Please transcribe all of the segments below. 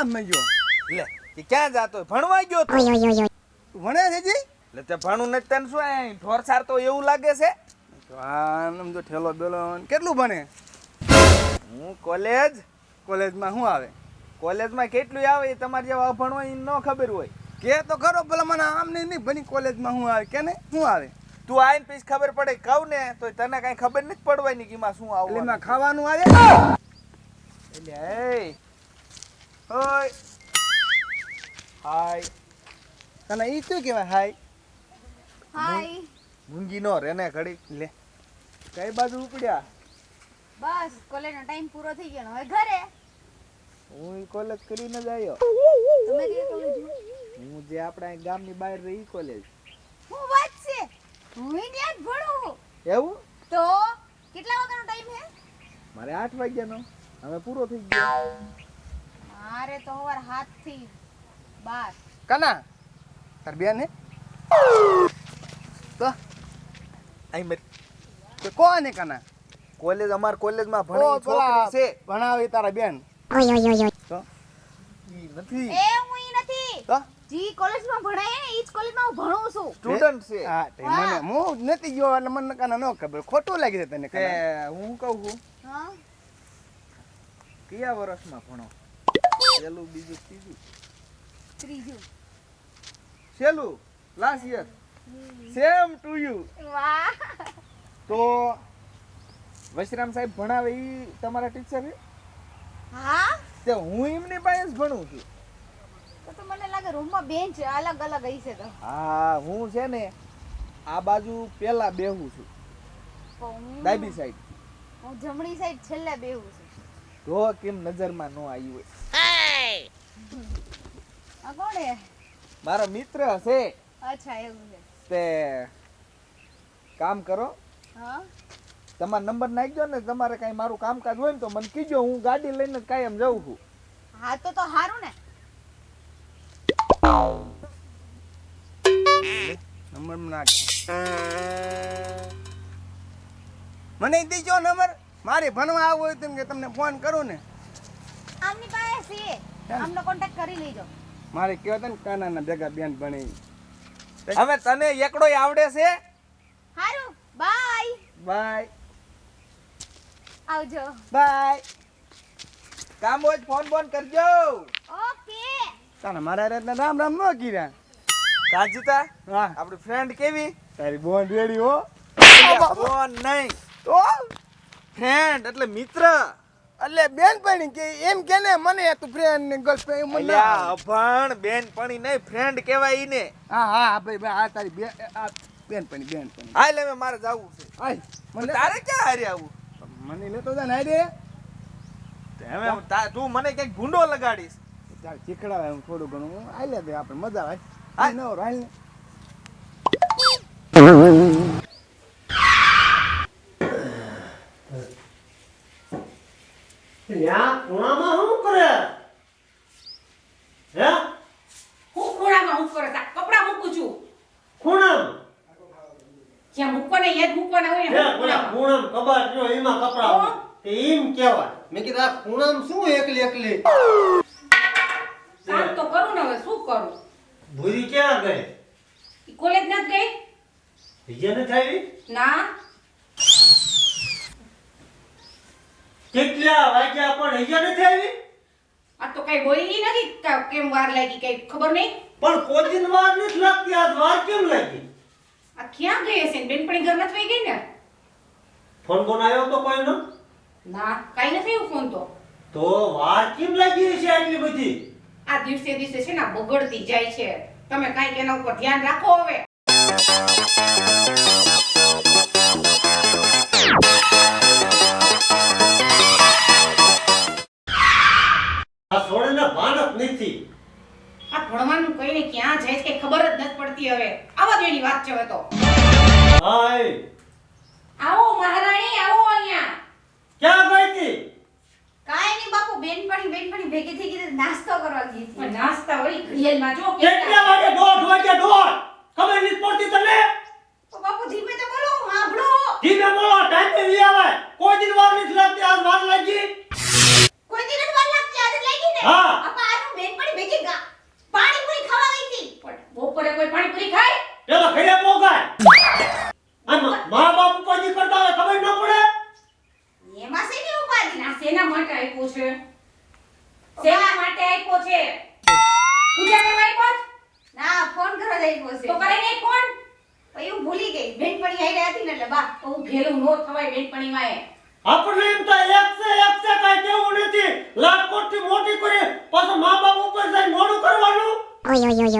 તમે ગયો લે તે ક્યાં જાતો ભણવા ગયો તો. ભણે છે જી? એટલે તે ભણું નથી તને શું અહીં ઢોર સાર તો એવું લાગે છે? તો આમ જો ઠેલો બેલો કેટલું ભણે? હું કોલેજ? કોલેજમાં શું આવે? કોલેજમાં કેટલું આવે એ તમારે જેવા ભણવા એ ન ખબર હોય. કે તો ખરો પેલા મને આમ નહીં નહીં ભણી કોલેજમાં શું આવે. કે ને શું આવે? તું આઈને પછી ખબર પડે કહું ને તો તને કઈ ખબર નથી પડવાની કે એમાં શું આવે એમાં ખાવાનું આવે? એટલે ઓય હાય તને ઈ શું કહેવાય હાય હાય મૂંગી નો રે ને ઘડી લે કઈ બાજુ ઉપડ્યા બસ કોલેજનો ટાઈમ પૂરો થઈ ગયો હવે ઘરે? હું કોલેજ કરીને જ આવ્યો. તમે કઈ કોલેજ હું જે આપણા ગામની બહાર રહી કોલેજ હું વાત છે. હું ત્યાં જ ભણું. એવું? તો કેટલા વાગ્યાનો ટાઈમ મારે આઠ વાગ્યાનો. હવે પૂરો થઈ ગયો. મારે તો સવાર હાથથી બાર. કના? તાર બેન હે? તો? આઈ મરી કે કોને કના? કોલેજ અમાર કોલેજમાં ભણી છોકરી છે. ભણાવે તારા બેન. તો? ઈ નથી. એ હું ઈ નથી. તો? જી કોલેજમાં ભણાય ને ઈ જ કોલેજમાં હું ભણું છું. સ્ટુડન્ટ છે. હા તે મને હું. નથી ગયો એટલે મને કના ન ખબર. ખોટું લાગી છે તને કે હું કહું છું. હા. કયા વર્ષમાં ભણો? પેલું બીજું ત્રીજું. ત્રીજું. છેલ્લું last year same to you વાહ. તો વશરામ સાહેબ ભણાવે એ તમારા ટીચર છે હા? તે હું એમની પાસે જ ભણું છું. તો તો મને લાગે રૂમમાં બેન્ચ અલગ અલગ હશે તો. હા હું છે ને આ બાજુ પેલા બેહું છું. ડાબી સાઈડ હું જમણી સાઈડ છેલ્લે બેહું છું. તો કેમ નજરમાં ન આવ્યું હોય? આ કોણ હે? મારો મિત્ર છે અચ્છા એવું છે. તે કામ કરો. હા? તમારો નંબર નાખજો ને તમારે કઈ મારું કામકાજ હોય ને તો મને કીજો હું ગાડી લઈને કાયમ જાઉં છું. હા તો તો હારું ને. નંબર નાખ. મને દીજો નંબર. મારે ભણવા આવવું હોય તેમ કે તમને ફોન કરું ને. છે આમનો કોન્ટેક્ટ કરી લેજો. મારે કહેવાય તને કાનાના ભેગા બેન ભણી હવે તને એકડો આવડે છે? હારું બાય. બાય. આવજો. બાય. કામ હોય ફોન ફોન બોન કરજો. ઓકે. તને મારા રાતના રામ રામ ન કીરા કાજુતા હા. આપણી ફ્રેન્ડ કેવી? તારી બોન રેડી હો. બોન નહીં. તો ફ્રેન્ડ એટલે મિત્ર. એટલે બેનપણી કે એમ કે ને મને તું ફ્રેન્ડ ને ગર્લફ્રેન્ડ મને ના અભણ બેનપણી નહીં ફ્રેન્ડ કહેવાય ને હા હા હા ભાઈ ભાઈ આ તારી બે આ બેનપણી બેનપણી. બેન ભણી મારે જવું છે. આય મને તારે ક્યાં હારે આવું? મને લેતો જા ને રે હવે તું મને કંઈક ભૂંડો લગાડીશ. ચાલ શીખડાવે હું થોડું ઘણું. આઈ લે આપણે મજા આવે. હા. હાલ. રાઈ ત્યાં ખૂણામાં શું કરે? હે? હું ખૂણામાં હું કરે? કપડા મૂકું છું. ખૂણામાં. જ્યાં મૂકવાના યાદ મૂકવાના હોય ને ખૂણામાં ખૂણામાં કબાટ જો એમાં કપડા તે એમ કહેવાય. મેં કીધું આ ખૂણામાં શું એકલી એકલી? કામ તો કરું ને હવે શું કરું? ભૂરી ક્યાં ગઈ? કોલેજ નથી ગઈ? બીજે નથી આવી? ના. કેટલા વાગ્યા પણ અહીંયા નથી આવી? આ તો કઈ બોલી નથી કેમ વાર લાગી કઈ ખબર નહીં? પણ કોચિંગ વાર નથી લાગતી આજ વાર કેમ લાગી? આ ક્યાં ગઈ હશે બેનપણી ઘર નથી ગઈ ને? ફોન કોણ આવ્યો તો કોઈનો? ના કઈ નથી એવું ફોન તો. તો વાર કેમ લાગી છે આટલી બધી? આ દિવસે દિવસે છે ને આ બગડતી જાય છે. તમે કાંઈક એના ઉપર ધ્યાન રાખો હવે. છોડીને ભાન જ નથી. આ ભણવાનું કઈને ક્યાં જાય છે કે ખબર જ નથી પડતી હવે. આવા એની વાત છે હવે તો. હાય આવો મહારાણી આવો અહીંયા. ક્યાં ગઈ હતી? કાંઈ નહીં બાપુ બેનપણી બેનપણી ભેગી થઈ ગઈ નાસ્તો કરવા ગઈ હતી. પણ નાસ્તા હોય ઘડિયાળમાં જો કેટલા. વાગે દોઢ વાગે દોઢ? ખબર નથી પડતી તને? તો બાપુ ધીમે તો બોલો હું ધીમે બોલો ટાઈમે વી આવે. કોઈ દિન વાર નથી લાગતી આજ વાર લાગી. おいおいおいおい。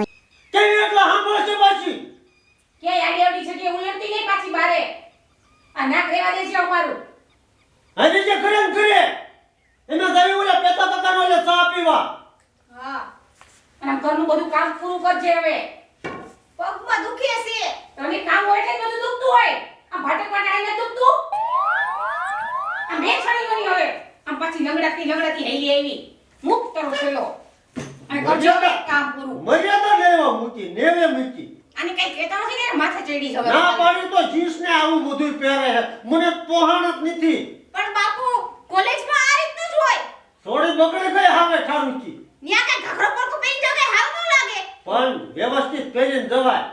મૂકી મૂકી. અને કઈ કહેતા નથી કે માથે ચડી જવે ના પાડી તો જીન્સ ને આવું બધું પહેરે છે. મને પોહાણ જ નથી. પણ બાપુ કોલેજમાં આ રીતનું જ હોય. થોડી બગડી ગઈ હવે ઠારુકી ન્યા કે ઘઘરો પરકો પહેરી જાવ હારું ન લાગે? પણ વ્યવસ્થિત પહેરીને જવાય.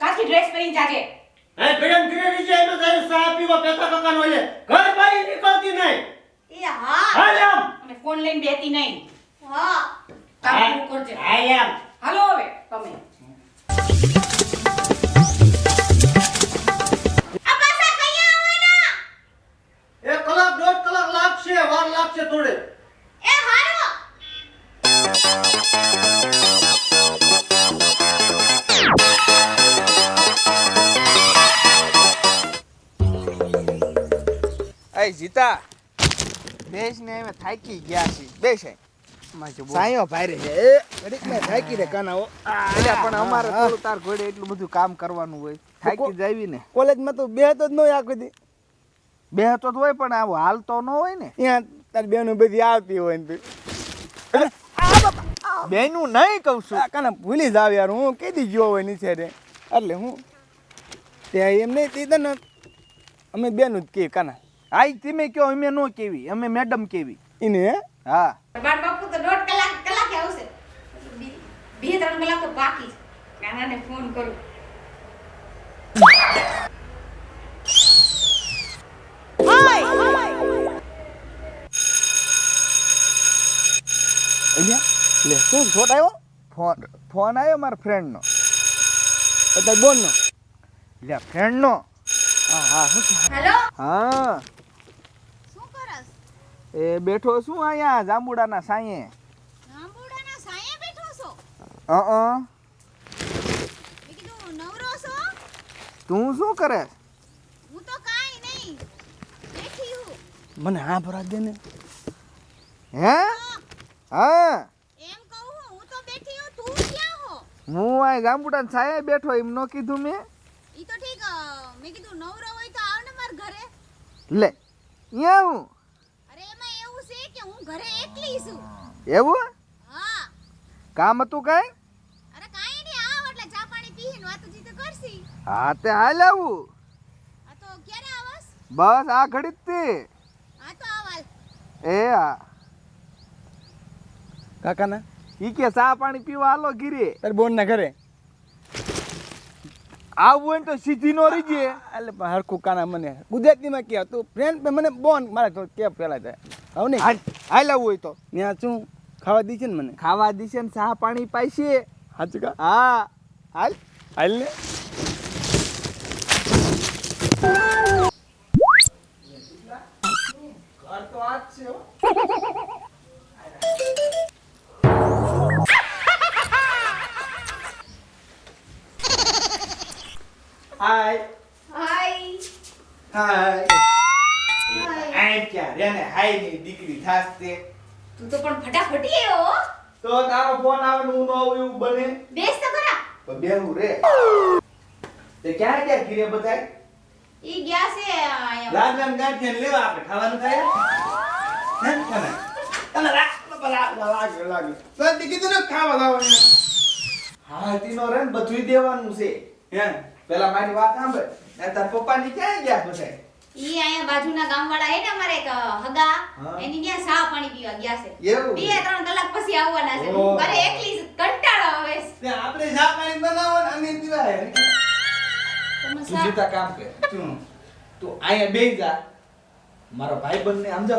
કાચી ડ્રેસ પહેરીને જાજે. હે ગરમ કરી લીજે એનો જઈને ચા પીવા પેતા કાકાનો લે ઘર બારી નીકળતી નહીં. એ હા. હાલ આમ અને ફોન લઈને બેતી નહીં. હા. કામ પૂરું કરજે. હાલ આમ હાલો હવે તમે. લાગશે થોડે. એ હારો! એ જીતા. બેસ ને અમે થાકી ગયા છીએ. બેસે. સાયો ભાઈ છે. એ ઘડીક ને થાકી રે કાનાઓ. એટલે પણ અમારે થોડું તાર ઘોડે એટલું બધું કામ કરવાનું હોય. થાકી જાવી ને. કોલેજમાં તો બે તો જ ન હોય આખો દી. બે તો હોય પણ આવું હાલ તો ન હોય ને. ત્યાં તારી બેનો બધી આવતી હોય ને તું. બેનું નહીં કહું છું. આ કાના ભૂલી જાવ યાર હું કીધી ગયો હોય નીચે રે. એટલે હું ત્યાં એમ નહીં તે ને અમે બેનું જ કહીએ કાના. આઈ તમે કહો અમે નો કેવી અમે મેડમ કેવી એને હે. હા બાર બાપુ તો દોઢ કલાક કલાક આવશે. બે- ત્રણ કલાક તો બાકી છે. નાનાને ફોન કરું. અહીંયા? લે શું શોટ આવ્યો? ફોન ફોન આવ્યો મારા ફ્રેન્ડનો. બધા બોનનો લે ફ્રેન્ડનો. હા હા શું હેલો? હા. શું કરસ? એ બેઠો શું અહીંયા જાંબુડાના સાંયે જાંબુડાના સાયે બેઠો છો? અ અ કીધું નવરો છો? તું શું કરે? હું તો કાઈ નહીં બેઠી હું. મને હા ભરા દે ને હે. હા. એમ કહું હું તો બેઠી હું તું ક્યાં હો? હું આ જાંબુડાના સાંયે બેઠો એમ નો કીધું મેં. ઈ તો ઠીક મેં કીધું નવરો હોય તો આવ ને માર ઘરે. લે અહીંયા હું અરે એમાં એવું છે કે હું ઘરે એકલી છું. એવું? હા. કામ હતું કાંઈ? અરે કાંઈ નહીં આવ એટલે ચા પાણી પીને વાતચીત તો કરશી. હા તે હાલ આવું. આ તો ક્યારે આવસ? બસ આ ઘડી જ તે હા તો આવાલ. એ હા. કાકાના? ઈ કે ચા પાણી પીવા હાલો ગીરે બોન ના ઘરે. આવું હોય તો સીધી નો રીજે એટલે હરખું કાના મને. ગુજરાતીમાં કહે તું ફ્રેન્ડ મને બોન મારે તો કે પેલા થાય હવે ને હાલ આવવું હોય તો. ત્યાં શું? ખાવા દી છે ને મને. ખાવા દીશે ને ચા પાણી પાઈશે. સાચું કા? હા. હાલ. હાલ ને. હાય થાસ તે તું પણ ફટાફટી આવ્યો તો તારો ફોન આવે ને હું ન આવું એવું બને? બેસ તો ખરા. તો બેહું રે. તે ક્યાં ક્યાં ઘીરે બધાય? ઈ ગયા છે અહીંયા. લાગન ગાંઠિયા લેવા આપણે ખાવાનું થાય? હે? તને? તને રાખ લાગે લાગે તો કીધું ને ખાવા લાવવાનું હા તીનો રે બધુંય દેવાનું છે. હે? પેલા મારી વાત સાંભળ. તાર પપ્પા ની ક્યાં ગયા બધાય? ઈ અહીંયા બાજુના ગામવાળા હે ને અમારે એક હગા એની ત્યાં સા પાણી પીવા ગયા છે. બે ત્રણ કલાક પછી આવવાના છે. હું ઘરે એકલી કંટાળો આવે છે. તે આપણે સા પાણી બનાવો ને અમે પીવા હે તું જીતા કામ કર. તું તું અહીંયા બેસી જા. મારો ભાઈબંધ ને સમજો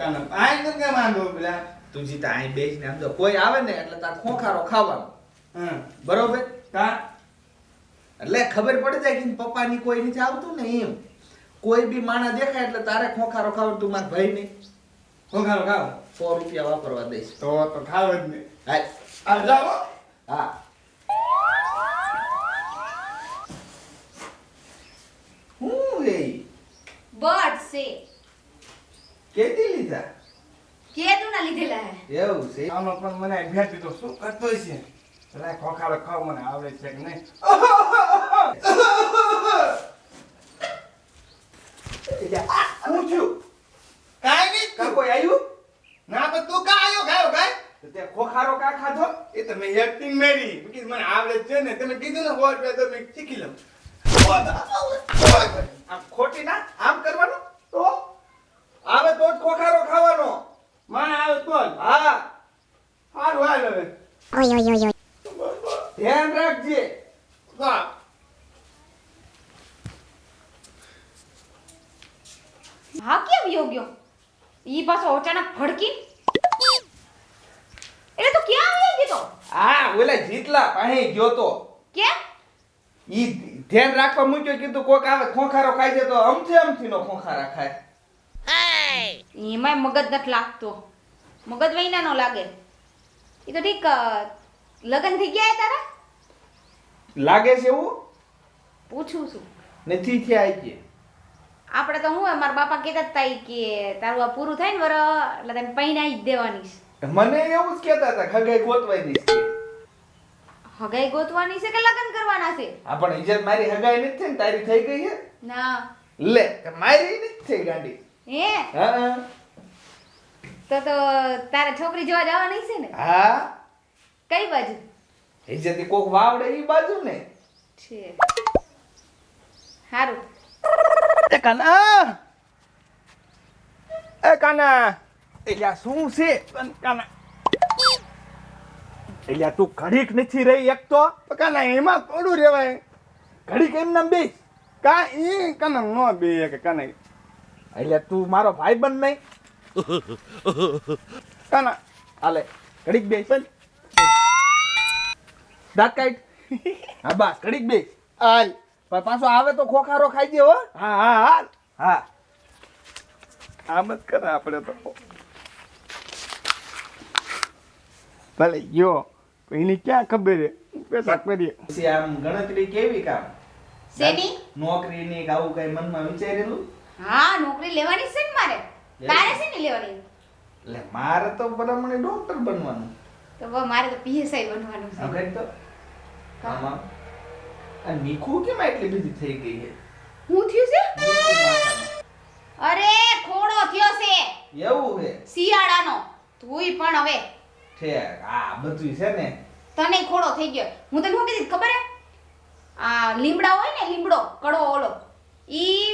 ગાના આઈ તો કે માંગો પેલા. તું જીતા અહીં બેસીને સમજો કોઈ આવે ને એટલે તાર ખોખારો ખાવાનો. હમ. બરોબર? કા એટલે ખબર પડી જાય કે પપ્પાની કોઈ નથી આવતું ને એમ. કોઈ બી માણસ દેખાય એટલે તારે ખોખારો ખાવ તું મારા ભાઈ નહીં ખોખારો ખાવ. સો રૂપિયા વાપરવા દઈશ. તો તો ખાવ જ નહીં હા આ જાઓ હા. હું. એ? બર્ડ છે. કેતી લીધા? કેદું ના લીધેલા હે. એવું છે? આમાં પણ મને ભેટી તો શું કરતો છે એટલે ખોખારો ખાવ મને આવડે છે કે નહીં? હું છું કાઈ નહીં. કા કોઈ આવ્યું ના પણ તું કા આયો? ગાયો ગાય? તે ખોખારો કા ખાધો? એ તમે મેં એક્ટિંગ મેરી because મને આવડે છે ને. તમે કીધું ને વોટ તો મેં શીખી લઉં. આમ ખોટી ના? આમ કરવાનો? તો આવે તો જ ખોખારો ખાવાનો. મને આવે તો હા. હારું હાલ હવે. ધ્યાન રાખજે. વાહ. હા કેમ યોગ્યો ઈ પાછો અચાનક ભડકી? એટલે તો ક્યાં આવી ગયો તો? હા ઓલા જીતલા પાહે ગયો તો. કેમ ઈ ધ્યાન રાખવા મૂક્યો કીધું કોક આવે ખોખારો ખાઈ જાય તો અમથી અમથી નો ખોખારા ખાય. એમાંય મગજ નથી લાગતો. મગજ વૈના નો લાગે. એ તો ઠીક લગન થઈ ગયા તારા? લાગે છે એવું? પૂછું છું. નથી થયા કે. આપણે તો હું મારા બાપા કહેતા હતા કે તારું આ પૂરું થાય ને વર એટલે તને પૈણાઈ જ દેવાની છે. મને એવું જ કહેતા હતા ખગાઈ ગોતવાઈ દઈશ હગાઈ ગોતવાની છે કે લગન કરવાના છે? હા પણ ઇજ્જત મારી હગાઈ નથી થઈ ને તારી થઈ ગઈ છે? ના. લે મારી નથી થઈ ગાડી? હે? હા તો તો તારે છોકરી જોવા જવાની છે ને? હા. કઈ બાજુ? ઇજ્જતી કોક વાવડે ઈ બાજુ ને છે. સારું એ કાના? એ કાના? એટલે શું છે? કાના. એટલે તું ઘડીક નથી રહી એક તો કાના એમાં થોડું રહેવાય? ઘડીક એમ નામ બેસ. કા ઈ? કાના નો બે કે કાના. એટલે તું મારો ભાઈબંધ નહીં. કાના હાલે ઘડીક બેસ દાંત કાઢ. હા બસ ઘડીક બેસ. હાલ. પણ પાછો આવે તો ખોખારો ખાઈ દે હો. હા હા હા હા. આમ જ કરે આપણે તો. ભલે ગયો એની ક્યાં ખબર છે? પેસા કરીએ. પછી આમ ગણતરી કેવી કામ? શેની? નોકરી ની આવું કઈ મનમાં વિચારેલું? હા નોકરી લેવાની છે ને મારે? તારે છે ને લેવાની? એટલે મારે તો બરાબર ડોક્ટર બનવાનું. તો મારે તો પીએસઆઈ બનવાનું છે. તો? આમાં આ નીખું કેમ એટલી બધી થઈ ગઈ છે? હું થયું છે? અરે ખોડો થયો છે. એવું છે? શિયાળાનો. તુંય પણ હવે. ઠેક આ બધું છે ને. તને ખોડો થઈ ગયો. હું તને શું કીધી ખબર હે આ લીમડા હોય ને લીમડો કડવો ઓલો ઈ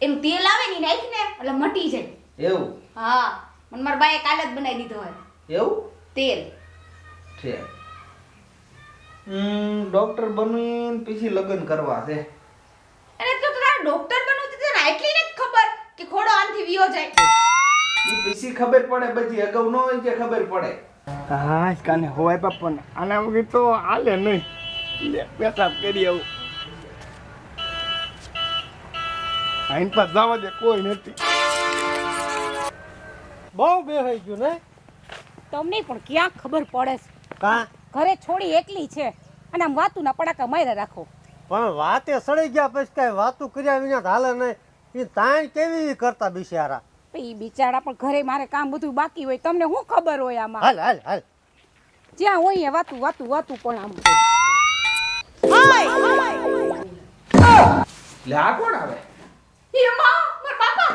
એમ તેલ આવે ને નાખી ને એટલે મટી જાય. એવું? હા મને મારા બાએ કાલે જ બનાવી દીધો હોય. એવું? તેલ. ઠેક હમ. ડોક્ટર બનીને પછી લગ્ન કરવા છે. અરે તો તારા ડોક્ટર બનવું તો તને ને ખબર કે ખોડો આનથી વિયો જાય? ઈ પછી ખબર પડે પછી અગાઉ ન હોય કે ખબર પડે. હા કાને હોય બાપા આના વગર તો હાલે નહીં. લે પેશાબ કરી આવું. આઈન પર જવા દે કોઈ નથી. બહુ બેહાઈ ગયું ને? તમને પણ ક્યાં ખબર પડે છે? કા? ઘરે છોડી એકલી છે. અને આમ વાતું ના પડાકા માર્યા રાખો. પણ વાતે સડી ગયા પછી કઈ વાતું કર્યા વિના હાલે નહીં. એ તાણ કેવી કરતા બિચારા? એ બિચારા પણ ઘરે મારે કામ બધું બાકી હોય તમને શું ખબર હોય આમાં? હાલ હાલ હાલ. જ્યાં હોય એ વાતું વાતું વાતું પણ આમ. લે આ કોણ આવે? એમાં મારા બાપા.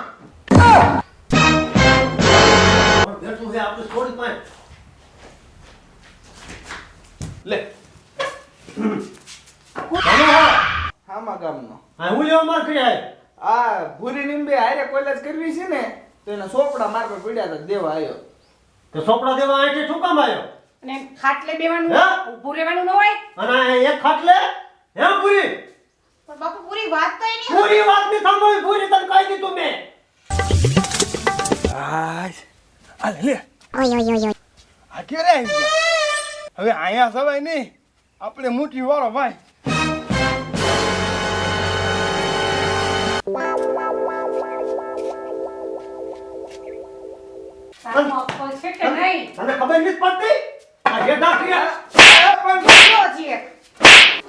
બેઠું છે આપણે છોડી પાસે. લે. હામા ગામનો. હા હું લેવા માર કરી આય? આ ભૂરી નીંબે હારે કોલેજ કરવી છે ને તો એના સોપડા માર પર પડ્યા હતા દેવા આવ્યો તો સોપડા દેવા અહીંથી શું કામ આવ્યો અને ખાટલે બેવાનું? ઊભું રહેવાનું ન હોય? અને એક ખાટલે? હે પૂરી પણ બાપુ પૂરી વાત તો એની પૂરી વાતની સાંભળી પૂરી તને કહી દીધું મેં. આય આ લે. આ ક્યારે આવી હવે અહીંયા સવાય નહીં. આપણે મોટી વાળો ભાઈ. તને ખબર નથી પડતી? આ જે ડાક્ટર પણ કેવો છે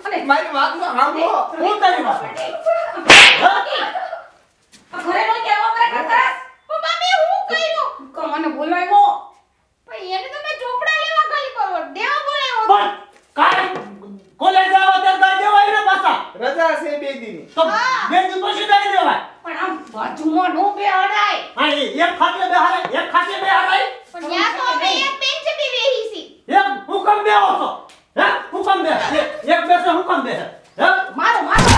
અને મારી વાત તો સાંભળો. હું તારી વાત ઘરે નો કેવો કરે કરતરસ પણ મમ્મી હું કર્યું? કો મને બોલાવ્યો પણ એને તો મેં ચોપડા લેવા ખાલી કરો. દેવા બોલાવ્યો પણ કાલ કોલેજ ને રજા છે બે દીની. તો બે દી પછી દઈ દેવાય. પણ આમ બાજુમાં નો બે હડાય હા એ એક ખાટલે બેહારે એક ખાટલે બેહારાય પણ યા તો અમે એક બેન્ચ બી બેહી સી એક હુકમ બેહો છો. હે? હુકમ બે. એક- એક બેસે હુકમ બે. હે? મારો મારો.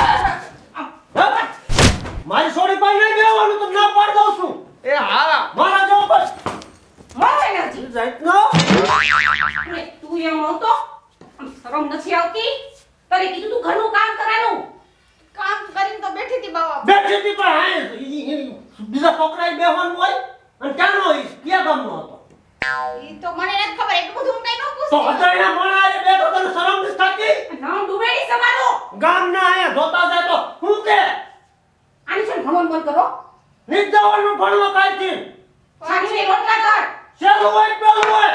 આમ, મારી સોડી પાઈ નહીં બેહવાનું તો ના પાડ દઉં છું એ હા મારા જેવો બસ મારો એનાથી જાતનો અને તું એમ નહોતો આમ શરમ નથી આવતી તારે કીધું તું ઘરનું કામ કરવાનું કામ કરીને તો બેઠી હતી બાબા બેઠી હતી પણ હા ઈ- ઈ- બીજા છોકરાએ બેહવાનું હોય અને ક્યાંનો હોય ક્યાં ગામનો હતો ઈ તો મને નથી ખબર એટલું બધું હું કઈ ન તો પૂછતી અજાણ્યા માણાએ બેઠો તને શરમ નથી થતી નામ ડૂબેડી સમારો ગામના આયા જોતા જાય તો હું કે આની છે ને ભણવાનું બંધ કરો નિદ્દાવાનું ભણવા કાલથી સાંજે રોટલા કર શેલું હોય પેલું હોય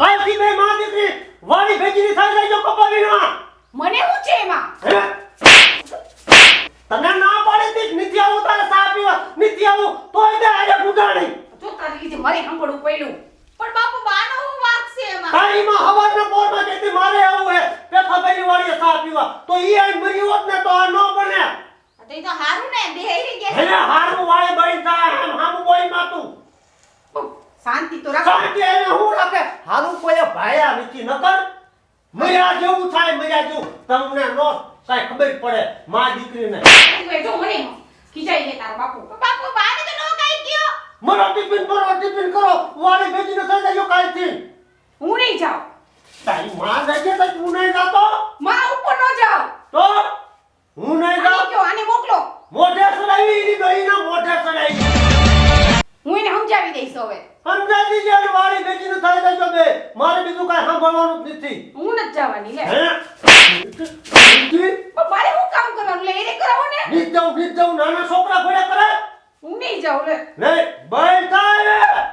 કાલથી બે માં દીકરી વાણી ભેગીની થઈ જાય જો કપાવીના મને શું છે એમાં? તને ના પાડે દી નીતિ આવું તારે સા પીવા? નીતિ આવું તોય દે આજે ગુડાણી જો તારી લીધે મારે સાંભળવું પડ્યું. પણ બાપુ બાનો હું વાત છે એમાં? તારીમાં હવારના પોરમાં કહેતી મારે આવું હે? પેથા બેની વાળી સા પીવા. તો ઈ આઈ મરી હોત ને તો આ ન બને. તે તો હારું ને બેહી ગયા હે હારું વાળી બળી થાય આમ હામું બોઈ માતું શાંતિ તો રાખો. શાંતિ એને હું રાખે. હારું કોઈ ભાયા નથી નકર મર્યા જેવું થાય મર્યા જેવું. તમને નો કાંઈ ખબર પડે માં દીકરીને. જો મને ખીજાઈ લે તારો બાપુ બાપુ બાને તો નો કઈ ગયો. મરો ટિફિન કરો ટિફિન કરો. વાળી ભેજીને દેજો જાય કાલથી. હું નહીં જાઉં. તારી માં જાય તો તું નહીં જાતો? મારા ઉપર ન જાવ તો? હું નહીં જાઉં? કયો આને મોકલો. મોઢે સડાવી એની ગઈના મોઢે સડાવી હું એને સમજાવી દઈશ હવે. સમજાવી દીજે વાળી ભેજીને થઈ જાય બે. મારે બીજું કાઈ સાંભળવાનું જ નથી. હું ન જવાની લે. હે? પણ મારે હું કામ કરવાનું? લે એને કરાવો ને. નીચ જાઉં નીચ જાઉં નાના છોકરા ઘોડે કરે? હું નહીં જાઉં લે. નહીં થાય.